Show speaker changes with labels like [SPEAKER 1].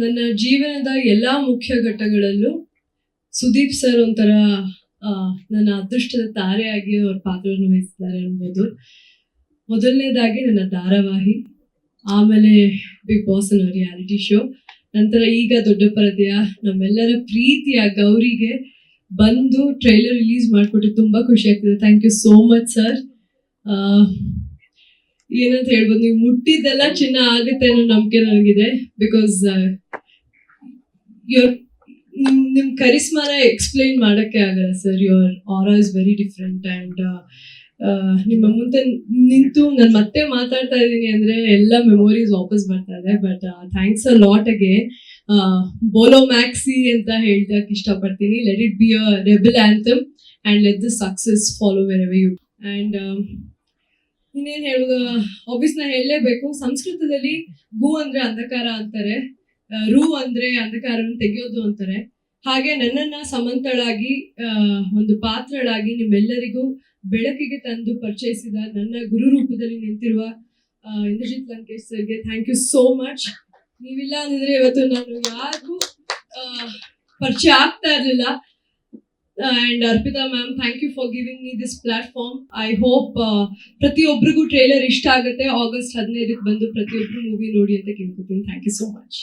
[SPEAKER 1] ನನ್ನ ಜೀವನದ ಎಲ್ಲಾ ಮುಖ್ಯ ಘಟ್ಟಗಳಲ್ಲೂ ಸುದೀಪ್ ಸರ್ ಒಂಥರ ನನ್ನ ಅದೃಷ್ಟದ ತಾರೆಯಾಗಿ ಅವ್ರ ಪಾತ್ರವನ್ನು ವಹಿಸಿದ್ದಾರೆ ಅನ್ಬೋದು. ಮೊದಲನೇದಾಗಿ ನನ್ನ ಧಾರಾವಾಹಿ, ಆಮೇಲೆ ಬಿಗ್ ಬಾಸ್ ಅನ್ನೋ ರಿಯಾಲಿಟಿ ಶೋ ನಂತರ ಈಗ ದೊಡ್ಡ ಪರದೆಯ ನಮ್ಮೆಲ್ಲರ ಪ್ರೀತಿಯ ಗೌರಿಗೆ ಬಂದು ಟ್ರೈಲರ್ ರಿಲೀಸ್ ಮಾಡಿಕೊಟ್ಟು ತುಂಬಾ ಖುಷಿ ಆಗ್ತಿದೆ. Thank you so much sir ಏನಂತ ಹೇಳ್ಬೋದು, ನೀವು ಮುಟ್ಟಿದ್ದೆಲ್ಲ ಚಿನ್ನ ಆಗುತ್ತೆ ಅನ್ನೋ ನಂಬಿಕೆ ನನಗಿದೆ. ಬಿಕಾಸ್ ಯುವರ್ ನಿಮ್ ನಿಮ್ ಕರಿಸ್ಮಾನ ಎಕ್ಸ್ಪ್ಲೈನ್ ಮಾಡಕ್ಕೆ ಆಗಲ್ಲ sir your aura is very different and ನಿಮ್ಮ ಮುಂದೆ ನಿಂತು ನಾನು ಮತ್ತೆ ಮಾತಾಡ್ತಾ ಇದ್ದೀನಿ ಅಂದ್ರೆ ಎಲ್ಲ ಮೆಮೊರೀಸ್ ವಾಪಸ್ ಬರ್ತಾ ಇದೆ. ಬಟ್ ಥ್ಯಾಂಕ್ಸ್ ಅ ಲಾಟ್ ಅಗೆ ಬೋಲೋ ಮ್ಯಾಕ್ಸಿ ಅಂತ ಹೇಳ್ದಕ್ಕೆ ಇಷ್ಟಪಡ್ತೀನಿ. Let it be a rebel anthem and let the success follow where you and ಇನ್ನೇನು ಹೇಳುವುದು ಆಬ್ವಿಯಸ್ ನಾ ಹೇಳಲೇಬೇಕು. ಸಂಸ್ಕೃತದಲ್ಲಿ ಗು ಅಂದರೆ ಅಂಧಕಾರ ಅಂತಾರೆ. ರು ಅಂದ್ರೆ ಅಂಧಕಾರವನ್ನು ತೆಗೆಯೋದು ಅಂತಾರೆ. ಹಾಗೆ ನನ್ನನ್ನ ಸಮಂತಳಾಗಿ ಒಂದು ಪಾತ್ರಳಾಗಿ ನಿಮ್ಮೆಲ್ಲರಿಗೂ ಬೆಳಕಿಗೆ ತಂದು ಪರಿಚಯಿಸಿದ ನನ್ನ ಗುರು ರೂಪದಲ್ಲಿ ನಿಂತಿರುವ ಇಂದ್ರಜಿತ್ ಲಂಕೇಶ್ ಸರ್ಗೆ ಥ್ಯಾಂಕ್ ಯು ಸೋ ಮಚ್ ನೀವಿಲ್ಲ ಅಂದ್ರೆ ಇವತ್ತು ನಾನು ಯಾರಿಗೂ ಪರಿಚಯ ಆಗ್ತಾ ಇರಲಿಲ್ಲ. And Arpita ma'am thank you for giving me this platform I hope ಪ್ರತಿಯೊಬ್ಬರಿಗೂ ಟ್ರೇಲರ್ ಇಷ್ಟ ಆಗುತ್ತೆ. ಆಗಸ್ಟ್ ಹದಿನೈದಕ್ಕೆ ಬಂದು ಪ್ರತಿಯೊಬ್ಬರು ಮೂವಿ ನೋಡಿ ಅಂತ ಕೇಳ್ಕೊತೀನಿ. Thank you so much